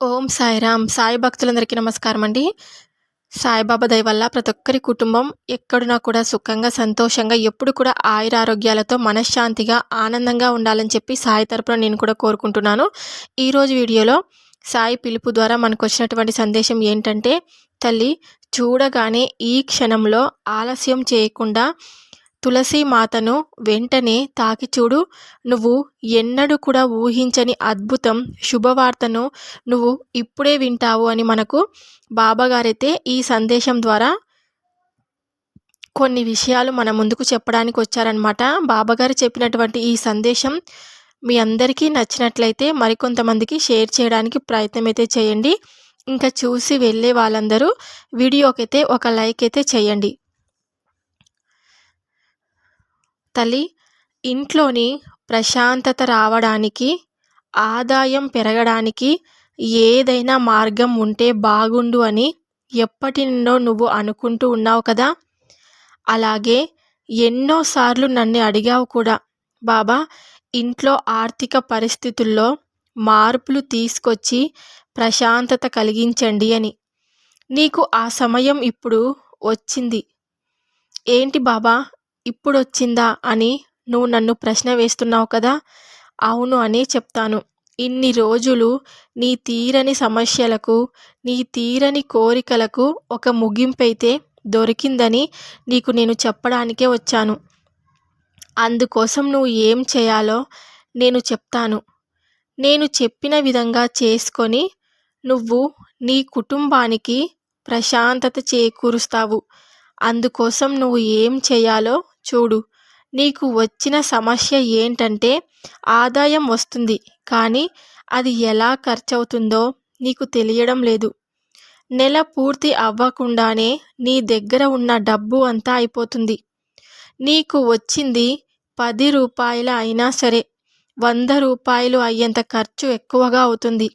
ఓం సాయిరామ్. సాయి భక్తులందరికీ నమస్కారం అండి సాయిబాబా దయ వల్ల ప్రతి ఒక్కరి కుటుంబం ఎక్కడున్నా కూడా సుఖంగా సంతోషంగా ఎప్పుడు కూడా ఆయుర ఆరోగ్యాలతో మనశ్శాంతిగా ఆనందంగా ఉండాలని చెప్పి సాయి తరపున నేను కూడా కోరుకుంటున్నాను. ఈరోజు వీడియోలో సాయి పిలుపు ద్వారా మనకు వచ్చినటువంటి సందేశం ఏంటంటే తల్లి చూడగానే ఈ క్షణంలో ఆలస్యం చేయకుండా తులసి మాతను వెంటనే తాకి చూడు. నువ్వు ఎన్నడూ కూడా ఊహించని అద్భుతం శుభవార్తను నువ్వు ఇప్పుడే వింటావు అని మనకు బాబాగారైతే ఈ సందేశం ద్వారా కొన్ని విషయాలు మన ముందుకు చెప్పడానికి వచ్చారనమాట బాబాగారు చెప్పినటువంటి ఈ సందేశం మీ అందరికీ నచ్చినట్లయితే మరికొంతమందికి షేర్ చేయడానికి ప్రయత్నం అయితే చేయండి. ఇంకా చూసి వెళ్ళే వాళ్ళందరూ వీడియోకైతే ఒక లైక్ అయితే చేయండి. తల్లి ఇంట్లోని ప్రశాంతత రావడానికి ఆదాయం పెరగడానికి ఏదైనా మార్గం ఉంటే బాగుండు అని ఎప్పటి నుండో నువ్వు అనుకుంటూ ఉన్నావు కదా? అలాగే ఎన్నోసార్లు నన్ను అడిగావు కూడా. బాబా ఇంట్లో ఆర్థిక పరిస్థితుల్లో మార్పులు తీసుకొచ్చి ప్రశాంతత కలిగించండి అని. నీకు ఆ సమయం ఇప్పుడు వచ్చింది. ఏంటి బాబా ఇప్పుడు వచ్చిందా అని నువ్వు నన్ను ప్రశ్న వేస్తున్నావు కదా? అవును అని చెప్తాను. ఇన్ని రోజులు నీ తీరని సమస్యలకు నీ తీరని కోరికలకు ఒక ముగింపైతే దొరికిందని నీకు నేను చెప్పడానికే వచ్చాను. అందుకోసం నువ్వు ఏం చేయాలో నేను చెప్తాను. నేను చెప్పిన విధంగా చేసుకొని నువ్వు నీ కుటుంబానికి ప్రశాంతత చేకూరుస్తావు. అందుకోసం నువ్వు ఏం చేయాలో చూడు. నీకు వచ్చిన సమస్య ఏంటంటే ఆదాయం వస్తుంది కానీ అది ఎలా ఖర్చవుతుందో నీకు తెలియడం లేదు. నెల పూర్తి అవ్వకుండానే నీ దగ్గర ఉన్న డబ్బు అంతా అయిపోతుంది. నీకు వచ్చింది పది రూపాయల అయినా సరే వంద రూపాయలు అయ్యేంత ఖర్చు ఎక్కువగా అవుతుంది.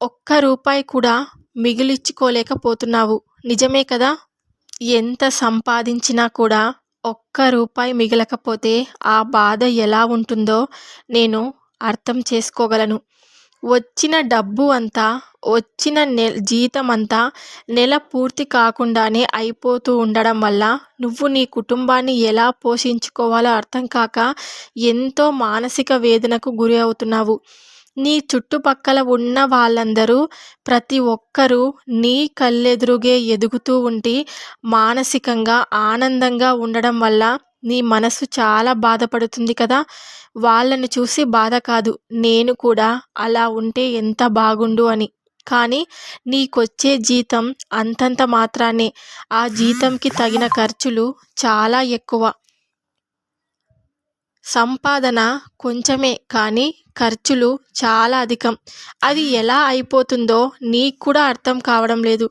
ఒక్క రూపాయి కూడా మిగిలించుకోలేకపోతున్నావు. నిజమే కదా? ఎంత సంపాదించినా కూడా ఒక్క రూపాయి మిగలకపోతే ఆ బాధ ఎలా ఉంటుందో నేను అర్థం చేసుకోగలను. వచ్చిన డబ్బు అంతా వచ్చిన నె జీతం అంతా నెల పూర్తి కాకుండానే అయిపోతూ ఉండడం వల్ల నువ్వు నీ కుటుంబాన్ని ఎలా పోషించుకోవాలో అర్థం కాక ఎంతో మానసిక వేదనకు గురి అవుతున్నావు. నీ చుట్టుపక్కల ఉన్న వాళ్ళందరూ ప్రతి ఒక్కరూ నీ కళ్ళెదురుగే ఎదుగుతూ ఉండి మానసికంగా ఆనందంగా ఉండడం వల్ల నీ మనసు చాలా బాధపడుతుంది కదా. వాళ్ళని చూసి బాధ కాదు. నేను కూడా అలా ఉంటే ఎంత బాగుండు అని. కానీ నీకొచ్చే జీతం అంతంత మాత్రాన్నే ఆ జీతంకి తగిన ఖర్చులు చాలా ఎక్కువ. సంపాదన కొంచెమే కానీ ఖర్చులు చాలా అధికం. అది ఎలా అయిపోతుందో నీకు కూడా అర్థం కావడం లేదు.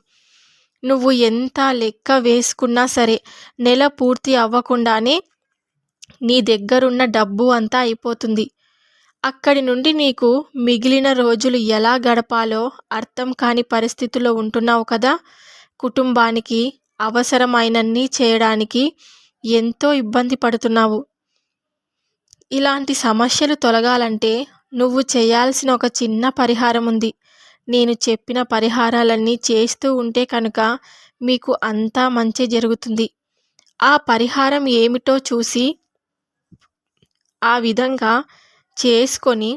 నువ్వు ఎంత లెక్క వేసుకున్నా సరే నెల పూర్తి అవ్వకుండానే నీ దగ్గరున్న డబ్బు అంతా అయిపోతుంది. అక్కడి నుండి నీకు మిగిలిన రోజులు ఎలా గడపాలో అర్థం కాని పరిస్థితిలో ఉంటున్నావు కదా? కుటుంబానికి అవసరమైనన్ని చేయడానికి ఎంతో ఇబ్బంది పడుతున్నావు. ఇలాంటి సమస్యలు తొలగాలంటే నువ్వు చేయాల్సిన ఒక చిన్న పరిహారం ఉంది. నేను చెప్పిన పరిహారాలన్నీ చేస్తూ ఉంటే కనుక మీకు అంతా మంచి జరుగుతుంది. ఆ పరిహారం ఏమిటో చూసి ఆ విధంగా చేసుకొని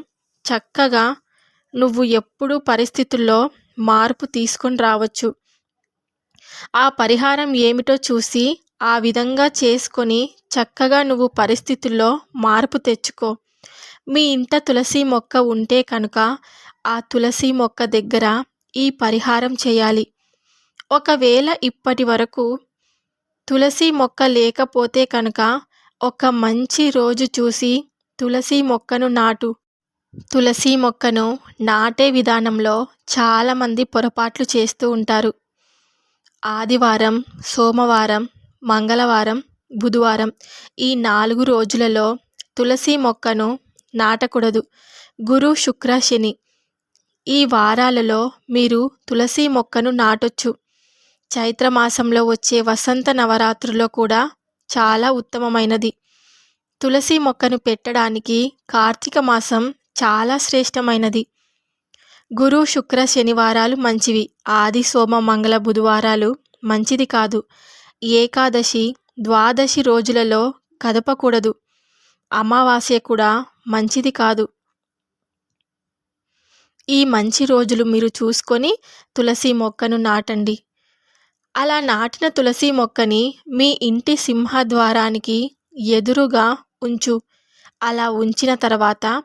చక్కగా నువ్వు ఎప్పుడు పరిస్థితుల్లో మార్పు తీసుకొని రావచ్చు. ఆ పరిహారం ఏమిటో చూసి ఆ విధంగా చేసుకొని చక్కగా నువ్వు పరిస్థితుల్లో మార్పు తెచ్చుకో. మీ ఇంట తులసి మొక్క ఉంటే కనుక ఆ తులసి మొక్క దగ్గర ఈ పరిహారం చేయాలి. ఒకవేళ ఇప్పటి వరకు తులసి మొక్క లేకపోతే కనుక ఒక మంచి రోజు చూసి తులసి మొక్కను నాటు. తులసి మొక్కను నాటే విధానంలో చాలామంది పొరపాట్లు చేస్తూ ఉంటారు. ఆదివారం సోమవారం మంగళవారం బుధవారం. ఈ నాలుగు రోజులలో తులసి మొక్కను నాటకూడదు. గురు శుక్ర శని. ఈ వారాలలో మీరు తులసి మొక్కను నాటొచ్చు. చైత్రమాసంలో వచ్చే వసంత నవరాత్రులో కూడా చాలా ఉత్తమమైనది. తులసి మొక్కను పెట్టడానికి కార్తీక మాసం చాలా శ్రేష్టమైనది. గురు శుక్ర శనివారాలు మంచివి. ఆది సోమ మంగళ బుధవారాలు మంచిది కాదు. ఏకాదశి ద్వాదశి రోజులలో కదపకూడదు. అమావాస్య కూడా మంచిది కాదు. ఈ మంచి రోజులు మీరు చూసుకొని తులసి మొక్కను నాటండి. అలా నాటిన తులసి మొక్కని మీ ఇంటి సింహద్వారానికి ఎదురుగా ఉంచు. అలా ఉంచిన తర్వాత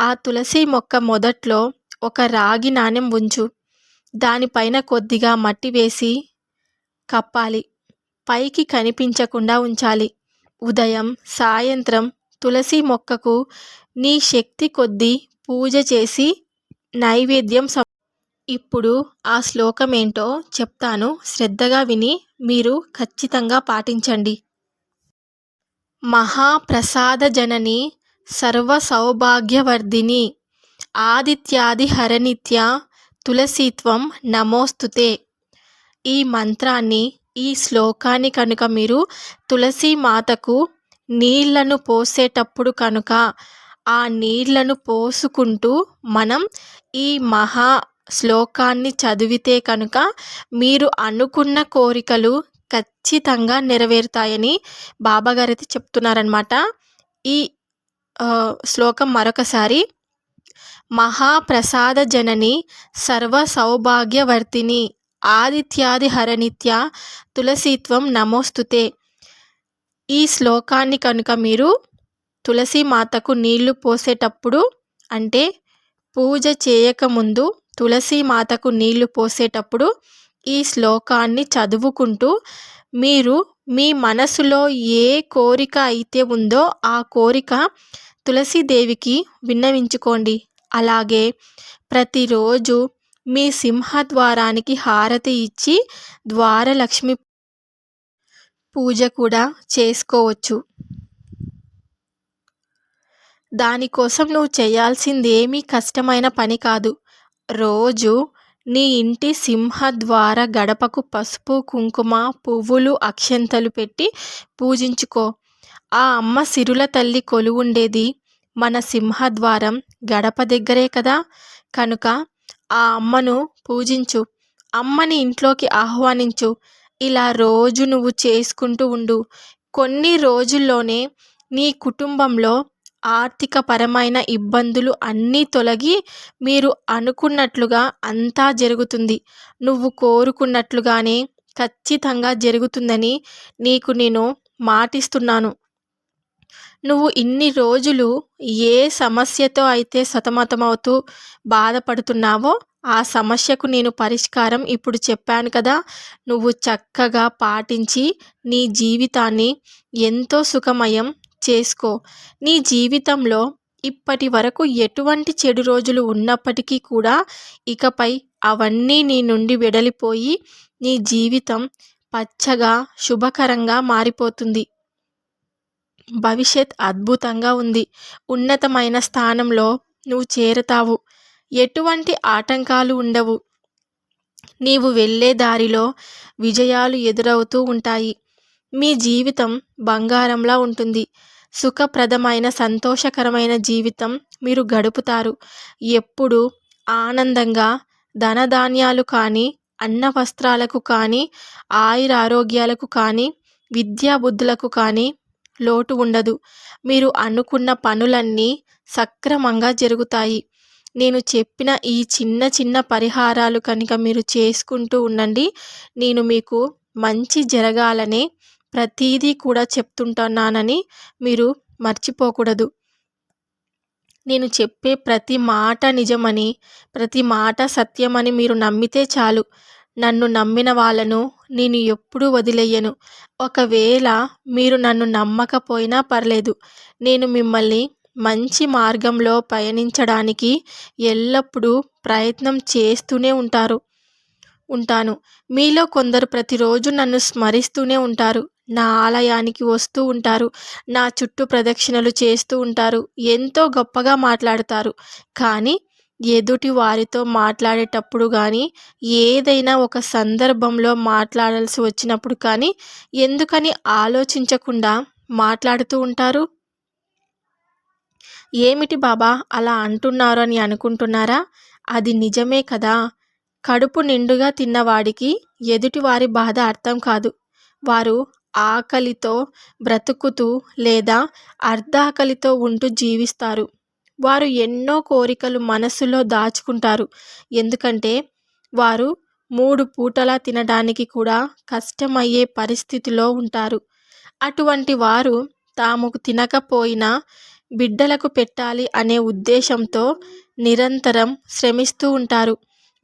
ఆ తులసి మొక్క మొదట్లో ఒక రాగి నాణెం ఉంచు. దానిపైన కొద్దిగా మట్టి వేసి కప్పాలి. పైకి కనిపించకుండా ఉంచాలి. ఉదయం సాయంత్రం తులసి మొక్కకు నీ శక్తి కొద్దీ పూజ చేసి నైవేద్యం ఇప్పుడు ఆ శ్లోకం ఏంటో చెప్తాను. శ్రద్ధగా విని మీరు ఖచ్చితంగా పాటించండి. మహాప్రసాద జనని సర్వ సౌభాగ్యవర్ధిని ఆదిత్యాది హరనిత్య తులసీత్వం నమోస్తుతే. ఈ మంత్రాన్ని ఈ శ్లోకాన్ని కనుక మీరు తులసి మాతకు నీళ్ళను పోసేటప్పుడు కనుక ఆ నీళ్ళను పోసుకుంటూ మనం ఈ మహా శ్లోకాన్ని చదివితే కనుక మీరు అనుకున్న కోరికలు ఖచ్చితంగా నెరవేరుతాయని బాబాగారైతే చెప్తున్నారనమాట ఈ శ్లోకం మరొకసారి. మహాప్రసాద జనని సర్వ సౌభాగ్యవర్తిని ఆదిత్యాదిహరనిత్య తులసీత్వం నమోస్తుతే. ఈ శ్లోకాన్ని కనుక మీరు తులసి మాతకు నీళ్ళు పోసేటప్పుడు అంటే పూజ చేయకముందు తులసి మాతకు నీళ్ళు పోసేటప్పుడు ఈ శ్లోకాన్ని చదువుకుంటూ మీరు మీ మనసులో ఏ కోరిక అయితే ఉందో ఆ కోరిక తులసీదేవికి విన్నవించుకోండి. అలాగే ప్రతిరోజు మీ సింహద్వారానికి హారతి ఇచ్చి ద్వారలక్ష్మి పూజ కూడా చేసుకోవచ్చు. దానికోసం నువ్వు చేయాల్సింది ఏమీ కష్టమైన పని కాదు. రోజు నీ ఇంటి సింహద్వార గడపకు పసుపు కుంకుమ పువ్వులు అక్షంతలు పెట్టి పూజించుకో. ఆ అమ్మ సిరుల తల్లి కొలువుండేది మన సింహద్వారం గడప దగ్గరే కదా. కనుక ఆ అమ్మను పూజించు. అమ్మని ఇంట్లోకి ఆహ్వానించు. ఇలా రోజు నువ్వు చేసుకుంటూ ఉండు. కొన్ని రోజుల్లోనే నీ కుటుంబంలో ఆర్థికపరమైన ఇబ్బందులు అన్నీ తొలగి మీరు అనుకున్నట్లుగా అంతా జరుగుతుంది. నువ్వు కోరుకున్నట్లుగానే ఖచ్చితంగా జరుగుతుందని నీకు నేను మాటిస్తున్నాను. నువ్వు ఇన్ని రోజులు ఏ సమస్యతో అయితే సతమతమవుతూ బాధపడుతున్నావో ఆ సమస్యకు నేను పరిష్కారం ఇప్పుడు చెప్పాను కదా. నువ్వు చక్కగా పాటించి నీ జీవితాన్ని ఎంతో సుఖమయం చేసుకో. నీ జీవితంలో ఇప్పటి వరకు ఎటువంటి చెడు రోజులు ఉన్నప్పటికీ కూడా ఇకపై అవన్నీ నీ నుండి వెడలిపోయి నీ జీవితం పచ్చగా శుభకరంగా మారిపోతుంది. భవిష్యత్ అద్భుతంగా ఉంది. ఉన్నతమైన స్థానంలో నువ్వు చేరతావు. ఎటువంటి ఆటంకాలు ఉండవు. నీవు వెళ్ళే దారిలో విజయాలు ఎదురవుతూ ఉంటాయి. మీ జీవితం బంగారంలా ఉంటుంది. సుఖప్రదమైన సంతోషకరమైన జీవితం మీరు గడుపుతారు. ఎప్పుడు ఆనందంగా ధనధాన్యాలు కానీ అన్న వస్త్రాలకు కానీ ఆయురారోగ్యాలకు కానీ విద్యాబుద్ధులకు కానీ లోటు ఉండదు. మీరు అనుకున్న పనులన్నీ సక్రమంగా జరుగుతాయి. నేను చెప్పిన ఈ చిన్న చిన్న పరిహారాలు కనుక మీరు చేసుకుంటూ ఉండండి. నేను మీకు మంచి జరగాలని ప్రతీదీ కూడా చెప్తుంటున్నానని మీరు మర్చిపోకూడదు. నేను చెప్పే ప్రతి మాట నిజమని ప్రతి మాట సత్యమని మీరు నమ్మితే చాలు. నన్ను నమ్మిన వాళ్ళను నేను ఎప్పుడూ వదిలేయను. ఒకవేళ మీరు నన్ను నమ్మకపోయినా పర్లేదు. నేను మిమ్మల్ని మంచి మార్గంలో పయనించడానికి ఎల్లప్పుడూ ప్రయత్నం చేస్తూనే ఉంటారు ఉంటాను. మీలో కొందరు ప్రతిరోజు నన్ను స్మరిస్తూనే ఉంటారు. నా ఆలయానికి వస్తూ ఉంటారు. నా చుట్టూ ప్రదక్షిణలు చేస్తూ ఉంటారు. ఎంతో గొప్పగా మాట్లాడతారు. కానీ ఎదుటి వారితో మాట్లాడేటప్పుడు కానీ ఏదైనా ఒక సందర్భంలో మాట్లాడాల్సి వచ్చినప్పుడు కానీ ఎందుకని ఆలోచించకుండా మాట్లాడుతూ ఉంటారు? ఏమిటి బాబా అలా అంటున్నారు అని అనుకుంటున్నారా? అది నిజమే కదా? కడుపు నిండుగా తిన్నవాడికి ఎదుటివారి బాధ అర్థం కాదు. వారు ఆకలితో బ్రతుకుతూ లేదా అర్ధాకలితో ఉంటూ జీవిస్తారు. వారు ఎన్నో కోరికలు మనసులో దాచుకుంటారు. ఎందుకంటే వారు మూడు పూటలా తినడానికి కూడా కష్టమయ్యే పరిస్థితిలో ఉంటారు. అటువంటి వారు తాము తినకపోయినా బిడ్డలకు పెట్టాలి అనే ఉద్దేశంతో నిరంతరం శ్రమిస్తూ ఉంటారు.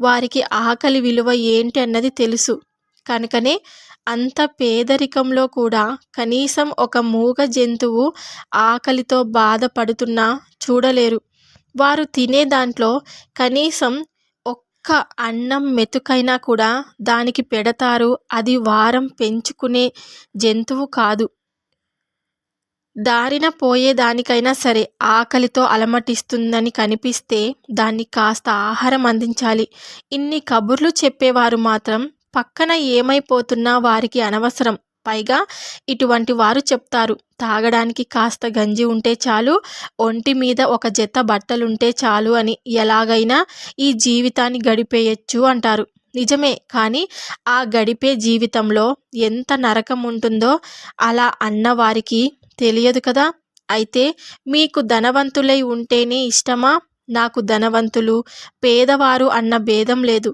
వారికి ఆకలి విలువ ఏంటి అన్నది తెలుసు. కనుకనే అంత పేదరికంలో కూడా కనీసం ఒక మూగ జంతువు ఆకలితో బాధపడుతున్నా చూడలేరు. వారు తినే దాంట్లో కనీసం ఒక్క అన్నం మెతుకైనా కూడా దానికి పెడతారు. అది వారం పెంచుకునే జంతువు కాదు. దారిన పోయేదానికైనా సరే ఆకలితో అలమటిస్తుందని కనిపిస్తే దాన్ని కాస్త ఆహారం అందించాలి. ఇన్ని కబుర్లు చెప్పేవారు మాత్రం పక్కన ఏమైపోతున్నా వారికి అనవసరం. పైగా ఇటువంటి వారు చెప్తారు తాగడానికి కాస్త గంజి ఉంటే చాలు ఒంటి మీద ఒక జత బట్టలుంటే చాలు అని. ఎలాగైనా ఈ జీవితాన్ని గడిపేయచ్చు అంటారు. నిజమే కానీ ఆ గడిపే జీవితంలో ఎంత నరకం ఉంటుందో అలా అన్నవారికి తెలియదు కదా. అయితే మీకు ధనవంతులై ఉంటేనే ఇష్టమా? నాకు ధనవంతులు పేదవారు అన్న భేదం లేదు.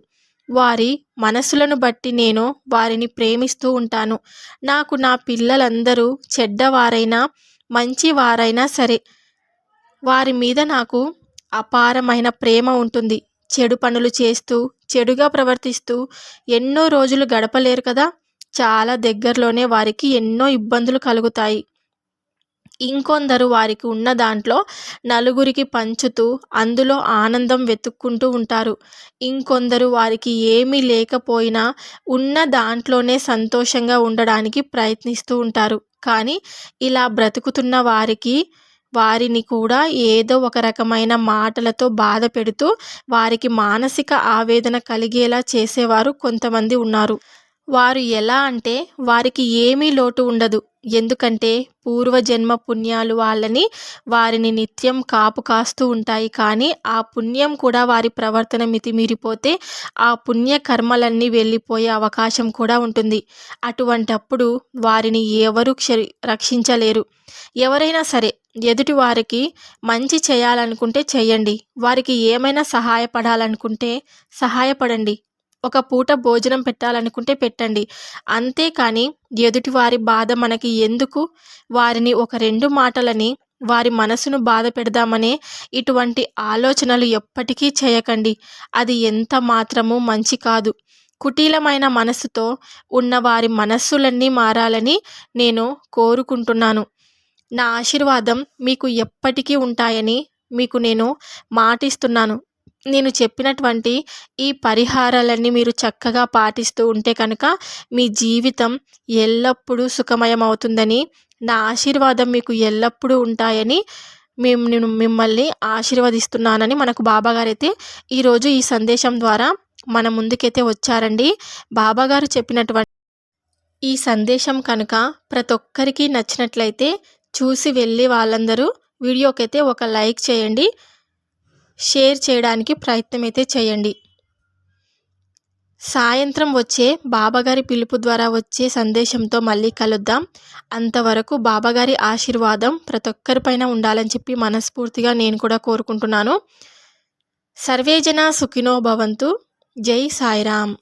వారి మనసులను బట్టి నేను వారిని ప్రేమిస్తూ ఉంటాను. నాకు నా పిల్లలందరూ చెడ్డవారైనా మంచివారైనా సరే వారి మీద నాకు అపారమైన ప్రేమ ఉంటుంది. చెడు పనులు చేస్తూ చెడుగా ప్రవర్తిస్తూ ఎన్నో రోజులు గడపలేరు కదా? చాలా దగ్గరలోనే వారికి ఎన్నో ఇబ్బందులు కలుగుతాయి. ఇంకొందరు వారికి ఉన్న దాంట్లో నలుగురికి పంచుతూ అందులో ఆనందం వెతుక్కుంటూ ఉంటారు. ఇంకొందరు వారికి ఏమీ లేకపోయినా ఉన్న దాంట్లోనే సంతోషంగా ఉండడానికి ప్రయత్నిస్తూ ఉంటారు. కానీ ఇలా బ్రతుకుతున్న వారికి వారిని కూడా ఏదో ఒక రకమైన మాటలతో బాధ పెడుతూ వారికి మానసిక ఆవేదన కలిగేలా చేసేవారు కొంతమంది ఉన్నారు. వారు ఎలా అంటే వారికి ఏమీ లోటు ఉండదు. ఎందుకంటే పూర్వజన్మ పుణ్యాలు వాళ్ళని వారిని నిత్యం కాపు కాస్తూ ఉంటాయి. కానీ ఆ పుణ్యం కూడా వారి ప్రవర్తన మితిమీరిపోతే ఆ పుణ్య కర్మలన్నీ వెళ్ళిపోయే అవకాశం కూడా ఉంటుంది. అటువంటప్పుడు వారిని ఎవరు రక్షించలేరు. ఎవరైనా సరే ఎదుటి వారికి మంచి చేయాలనుకుంటే చేయండి. వారికి ఏమైనా సహాయపడాలనుకుంటే సహాయపడండి. ఒక పూట భోజనం పెట్టాలనుకుంటే పెట్టండి. అంతేకాని ఎదుటివారి బాధ మనకి ఎందుకు? వారిని ఒక రెండు మాటలని వారి మనసును బాధ పెడదామనే ఇటువంటి ఆలోచనలు ఎప్పటికీ చేయకండి. అది ఎంత మాత్రము మంచి కాదు. కుటీలమైన మనసుతో ఉన్న వారి మనస్సులన్నీ మారాలని నేను కోరుకుంటున్నాను. నా ఆశీర్వాదం మీకు ఎప్పటికీ ఉంటాయని మీకు నేను మాటిస్తున్నాను. నేను చెప్పినటువంటి ఈ పరిహారాలన్నీ మీరు చక్కగా పాటిస్తూ ఉంటే కనుక మీ జీవితం ఎల్లప్పుడూ సుఖమయం అవుతుందని నా ఆశీర్వాదం మీకు ఎల్లప్పుడూ ఉంటాయని మేము నేను మిమ్మల్ని ఆశీర్వదిస్తున్నానని మనకు బాబాగారు అయితే ఈరోజు ఈ సందేశం ద్వారా మన ముందుకైతే వచ్చారండి. బాబాగారు చెప్పినటువంటి ఈ సందేశం కనుక ప్రతి ఒక్కరికి నచ్చినట్లయితే చూసి వెళ్ళి వాళ్ళందరూ వీడియోకైతే ఒక లైక్ చేయండి. షేర్ చేయడానికి ప్రయత్నం అయితే చేయండి. సాయంత్రం వచ్చే బాబాగారి పిలుపు ద్వారా వచ్చే సందేశంతో మళ్ళీ కలుద్దాం. అంతవరకు బాబాగారి ఆశీర్వాదం ప్రతి ఒక్కరిపైన ఉండాలని చెప్పి మనస్ఫూర్తిగా నేను కూడా కోరుకుంటున్నాను. సర్వేజన సుఖినో భవంతు. జై సాయిరామ్.